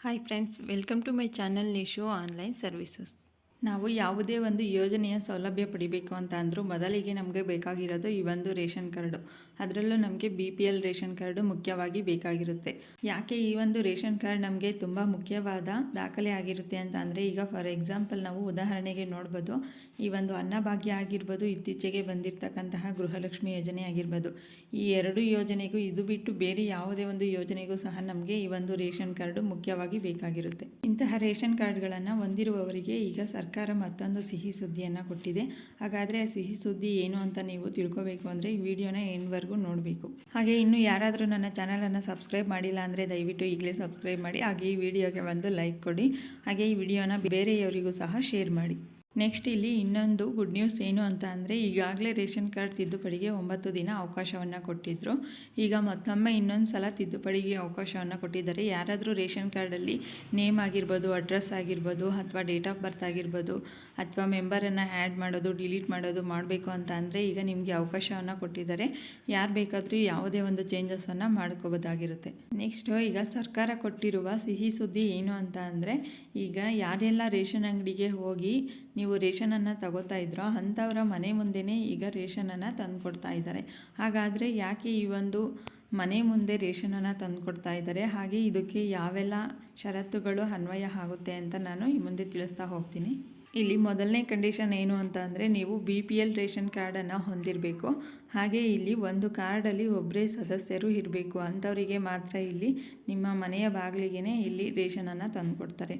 Hi friends welcome to my channel Nisho online services ನಾವು ಯಾವುದೇ ಒಂದು ಯೋಜನೆಯ ಸೌಲಭ್ಯ ಪಡಿಬೇಕು ಅಂತ ಅಂದರೂ ಮೊದಲಿಗೆ ನಮಗೆ ಬೇಕಾಗಿರೋದು ಈ ಒಂದು ರೇಷನ್ ಕಾರ್ಡು. ಅದರಲ್ಲೂ ನಮಗೆ B P L ration card ಮುಖ್ಯವಾಗಿ ಬೇಕಾಗಿರುತ್ತೆ. ಯಾಕೆ ಈ ಒಂದು ರೇಷನ್ ಕಾರ್ಡ್ ನಮಗೆ ತುಂಬ ಮುಖ್ಯವಾದ ದಾಖಲೆ ಆಗಿರುತ್ತೆ ಅಂತ ಅಂದರೆ ಈಗ ಫಾರ್ ಎಕ್ಸಾಂಪಲ್ ನಾವು ಉದಾಹರಣೆಗೆ ನೋಡ್ಬೋದು, ಈ ಒಂದು ಅನ್ನಭಾಗ್ಯ ಆಗಿರ್ಬೋದು, ಇತ್ತೀಚೆಗೆ ಬಂದಿರತಕ್ಕಂತಹ ಗೃಹಲಕ್ಷ್ಮಿ ಯೋಜನೆ ಆಗಿರ್ಬೋದು. ಈ ಎರಡು ಯೋಜನೆಗೂ ಇದು ಬಿಟ್ಟು ಬೇರೆ ಯಾವುದೇ ಒಂದು ಯೋಜನೆಗೂ ಸಹ ನಮಗೆ ಈ ಒಂದು ರೇಷನ್ ಕಾರ್ಡು ಮುಖ್ಯವಾಗಿ ಬೇಕಾಗಿರುತ್ತೆ. ಇಂತಹ ರೇಷನ್ ಕಾರ್ಡ್ಗಳನ್ನು ಹೊಂದಿರುವವರಿಗೆ ಈಗ ಸರ್ಕಾರ ಮತ್ತೊಂದು ಸಿಹಿ ಸುದ್ದಿಯನ್ನು ಕೊಟ್ಟಿದೆ. ಹಾಗಾದರೆ ಆ ಸಿಹಿ ಸುದ್ದಿ ಏನು ಅಂತ ನೀವು ತಿಳ್ಕೋಬೇಕು ಅಂದರೆ ಈ ವಿಡಿಯೋನ ಎಂಡ್ವರೆಗೂ ನೋಡಬೇಕು. ಹಾಗೆ ಇನ್ನು ಯಾರಾದರೂ ನನ್ನ ಚಾನಲನ್ನು ಸಬ್ಸ್ಕ್ರೈಬ್ ಮಾಡಿಲ್ಲ ಅಂದರೆ ದಯವಿಟ್ಟು ಈಗಲೇ ಸಬ್ಸ್ಕ್ರೈಬ್ ಮಾಡಿ. ಹಾಗೆ ಈ ವಿಡಿಯೋಗೆ ಒಂದು ಲೈಕ್ ಕೊಡಿ. ಹಾಗೆ ಈ ವಿಡಿಯೋನ ಬೇರೆಯವರಿಗೂ ಸಹ ಶೇರ್ ಮಾಡಿ. ನೆಕ್ಸ್ಟ್ ಇಲ್ಲಿ ಇನ್ನೊಂದು ಗುಡ್ ನ್ಯೂಸ್ ಏನು ಅಂತ ಅಂದರೆ ಈಗಾಗಲೇ ರೇಷನ್ ಕಾರ್ಡ್ ತಿದ್ದುಪಡಿಗೆ ಒಂಬತ್ತು ದಿನ ಅವಕಾಶವನ್ನು ಕೊಟ್ಟಿದ್ದರು ಈಗ ಮತ್ತೊಮ್ಮೆ ಇನ್ನೊಂದು ಸಲ ತಿದ್ದುಪಡಿಗೆ ಅವಕಾಶವನ್ನು ಕೊಟ್ಟಿದ್ದಾರೆ. ಯಾರಾದರೂ ರೇಷನ್ ಕಾರ್ಡಲ್ಲಿ ನೇಮ್ ಆಗಿರ್ಬೋದು ಅಡ್ರೆಸ್ ಆಗಿರ್ಬೋದು ಅಥವಾ ಡೇಟ್ ಆಫ್ ಬರ್ತ್ ಆಗಿರ್ಬೋದು ಅಥವಾ ಮೆಂಬರನ್ನು ಆ್ಯಡ್ ಮಾಡೋದು ಡಿಲೀಟ್ ಮಾಡೋದು ಮಾಡಬೇಕು ಅಂತ ಅಂದರೆ ಈಗ ನಿಮಗೆ ಅವಕಾಶವನ್ನು ಕೊಟ್ಟಿದ್ದಾರೆ. ಯಾರು ಬೇಕಾದರೂ ಯಾವುದೇ ಒಂದು ಚೇಂಜಸನ್ನು ಮಾಡ್ಕೋಬೋದಾಗಿರುತ್ತೆ ನೆಕ್ಸ್ಟು ಈಗ ಸರ್ಕಾರ ಕೊಟ್ಟಿರುವ ಸಿಹಿ ಸುದ್ದಿ ಏನು ಅಂತ ಅಂದರೆ ಈಗ ಯಾರೆಲ್ಲ ರೇಷನ್ ಅಂಗಡಿಗೆ ಹೋಗಿ ರೇಷನನ್ನು ತಗೋತಾ ಇದ್ರೋ ಅಂಥವ್ರ ಮನೆ ಮುಂದೆನೇ ಈಗ ರೇಷನನ್ನು ತಂದು ಕೊಡ್ತಾ ಇದ್ದಾರೆ. ಹಾಗಾದರೆ ಯಾಕೆ ಈ ಒಂದು ಮನೆ ಮುಂದೆ ರೇಷನನ್ನು ತಂದು ಕೊಡ್ತಾ ಇದ್ದಾರೆ? ಹಾಗೆ ಇದಕ್ಕೆ ಯಾವೆಲ್ಲ ಷರತ್ತುಗಳು ಅನ್ವಯ ಆಗುತ್ತೆ ಅಂತ ನಾನು ಈ ಮುಂದೆ ತಿಳಿಸ್ತಾ ಹೋಗ್ತೀನಿ. ಇಲ್ಲಿ ಮೊದಲನೇ ಕಂಡೀಷನ್ ಏನು ಅಂತ ಅಂದರೆ ನೀವು ಬಿ ಪಿ ಎಲ್ ರೇಷನ್ ಕಾರ್ಡನ್ನು ಹೊಂದಿರಬೇಕು. ಹಾಗೆ ಇಲ್ಲಿ ಒಂದು ಕಾರ್ಡಲ್ಲಿ ಒಬ್ಬರೇ ಸದಸ್ಯರು ಇರಬೇಕು ಅಂಥವರಿಗೆ ಮಾತ್ರ ಇಲ್ಲಿ ನಿಮ್ಮ ಮನೆಯ ಬಾಗಿಲಿಗೆ ಇಲ್ಲಿ ರೇಷನನ್ನು ತಂದುಕೊಡ್ತಾರೆ.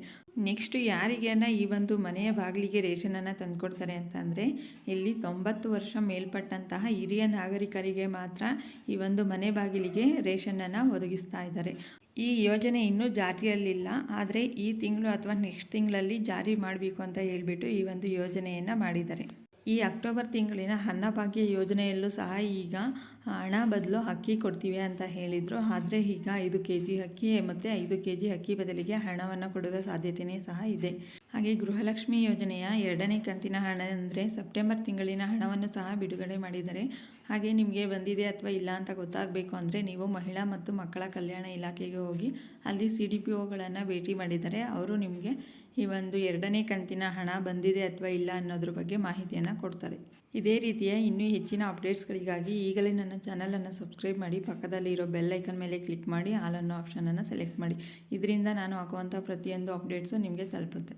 ನೆಕ್ಸ್ಟ್ ಯಾರಿಗೇನ ಈ ಒಂದು ಮನೆಯ ಬಾಗಿಲಿಗೆ ರೇಷನನ್ನು ತಂದುಕೊಡ್ತಾರೆ ಅಂತಂದರೆ ಇಲ್ಲಿ ತೊಂಬತ್ತು ವರ್ಷ ಮೇಲ್ಪಟ್ಟಂತಹ ಹಿರಿಯ ನಾಗರಿಕರಿಗೆ ಮಾತ್ರ ಈ ಒಂದು ಮನೆ ಬಾಗಿಲಿಗೆ ರೇಷನನ್ನು ಒದಗಿಸ್ತಾ ಇದ್ದಾರೆ. ಈ ಯೋಜನೆ ಇನ್ನೂ ಜಾರಿಯಲ್ಲಿಲ್ಲ, ಆದರೆ ಈ ತಿಂಗಳು ಅಥವಾ ನೆಕ್ಸ್ಟ್ ತಿಂಗಳಲ್ಲಿ ಜಾರಿ ಮಾಡಬೇಕು ಅಂತ ಹೇಳಿಬಿಟ್ಟು ಈ ಒಂದು ಯೋಜನೆಯನ್ನು ಮಾಡಿದ್ದಾರೆ. ಈ ಅಕ್ಟೋಬರ್ ತಿಂಗಳಿನ ಅನ್ನಭಾಗ್ಯ ಯೋಜನೆಯಲ್ಲೂ ಸಹ ಈಗ ಹಣ ಬದಲು ಅಕ್ಕಿ ಕೊಡ್ತೀವಿ ಅಂತ ಹೇಳಿದರು. ಆದರೆ ಈಗ ಐದು ಕೆ ಜಿ ಅಕ್ಕಿ ಮತ್ತು ಐದು ಕೆ ಜಿ ಅಕ್ಕಿ ಬದಲಿಗೆ ಹಣವನ್ನು ಕೊಡುವ ಸಾಧ್ಯತೆಯೇ ಸಹ ಇದೆ. ಹಾಗೆ ಗೃಹಲಕ್ಷ್ಮಿ ಯೋಜನೆಯ ಎರಡನೇ ಕಂತಿನ ಹಣ ಅಂದರೆ ಸೆಪ್ಟೆಂಬರ್ ತಿಂಗಳಿನ ಹಣವನ್ನು ಸಹ ಬಿಡುಗಡೆ ಮಾಡಿದ್ದಾರೆ ಹಾಗೆ ನಿಮಗೆ ಬಂದಿದೆ ಅಥವಾ ಇಲ್ಲ ಅಂತ ಗೊತ್ತಾಗಬೇಕು ಅಂದರೆ ನೀವು ಮಹಿಳಾ ಮತ್ತು ಮಕ್ಕಳ ಕಲ್ಯಾಣ ಇಲಾಖೆಗೆ ಹೋಗಿ ಅಲ್ಲಿ ಸಿ ಡಿ ಪಿ ಓಗಳನ್ನು ಭೇಟಿ ಮಾಡಿದ್ದಾರೆ ಅವರು ನಿಮಗೆ ಈ ಒಂದು ಎರಡನೇ ಕಂತಿನ ಹಣ ಬಂದಿದೆ ಅಥವಾ ಇಲ್ಲ ಅನ್ನೋದ್ರ ಬಗ್ಗೆ ಮಾಹಿತಿಯನ್ನು ಕೊಡ್ತಾರೆ ಇದೇ ರೀತಿಯ ಇನ್ನೂ ಹೆಚ್ಚಿನ ಅಪ್ಡೇಟ್ಸ್ಗಳಿಗಾಗಿ ಈಗಲೇ ನನ್ನ ಚಾನಲನ್ನು ಸಬ್ಸ್ಕ್ರೈಬ್ ಮಾಡಿ, ಪಕ್ಕದಲ್ಲಿ ಇರೋ ಬೆಲ್ ಐಕನ್ ಮೇಲೆ ಕ್ಲಿಕ್ ಮಾಡಿ, ಆಲ್ ಆಪ್ಷನನ್ನು ಸೆಲೆಕ್ಟ್ ಮಾಡಿ. ಇದರಿಂದ ನಾನು ಹಾಕುವಂಥ ಪ್ರತಿಯೊಂದು ಅಪ್ಡೇಟ್ಸು ನಿಮಗೆ ತಲುಪುತ್ತೆ.